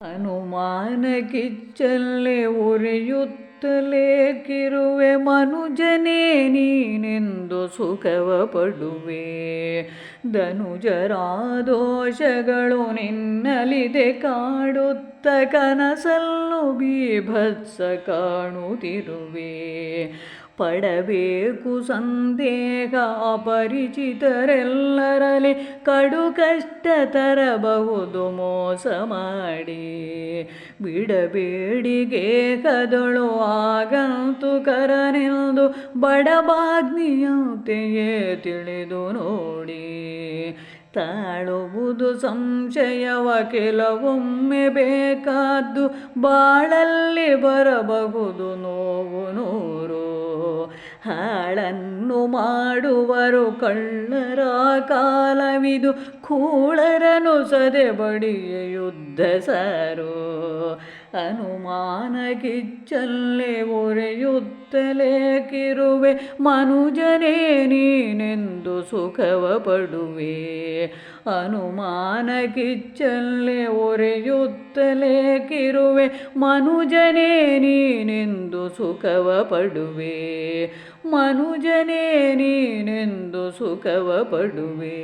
അനുമാനകിച്ചല്ലേ ഒരയുത്ത ಕಿರುವೆ ಮನುಜನೇ, ನೀನೆಂದು ಸುಖವ ಪಡುವೆ ಧನುಜರಾದೋಷಗಳು ನಿನ್ನಲಿದೆ ಕಾಡುತ್ತ ಕನಸಲ್ಲು ಬೀಭತ್ಸ ಕಾಣುತ್ತಿರುವೆ. ಪಡಬೇಕು ಸಂದೇಹ ಅಪರಿಚಿತರೆಲ್ಲರಲ್ಲಿ ಕಡು ಕಷ್ಟ ತರಬಹುದು ಮೋಸ ಮಾಡಿ. ಬಿಡಬೇಡಿಗೆ ಕದಳು ಆಗಂತು ಕರನೆಂದು ಬಡಬಾಗ್ನಿಯಂತೆಯೇ ತಿಳಿದು ನೋಡಿ. ತಾಳುವುದು ಸಂಶಯವ ಕೆಲವೊಮ್ಮೆ ಬೇಕಾದ್ದು ಬಾಳಲ್ಲಿ ಬರಬಹುದು ನೋವು ನೂರು. ಹಾಳನ್ನು ಮಾಡುವರು ಕಳ್ಳರ ಕಾಲವಿದು ಕೂಳರನು ಸದೆ ಬಡಿಯ ಯುದ್ಧ ಸಾರು. ಅನುಮಾನಕ್ಕಿಚ್ಚಲ್ಲೇ ಒರೆಯುತ್ತಲೇ ಕಿರುವೆ ಮನುಜನೇ ನೀನೆಂದು ಸುಖವ ಪಡುವೆ ಹನುಮಾನಗಿಚ್ಚಲ್ಲೇ ಒರೆಯುತ್ತಲೇ ಕಿರುವೆ ಮನುಜನೇ ನೀನೆಂದು ಸುಖವ ಪಡುವೆ ಮನುಜನೇ ನೀನೆಂದು ಸುಖವ ಪಡುವೆ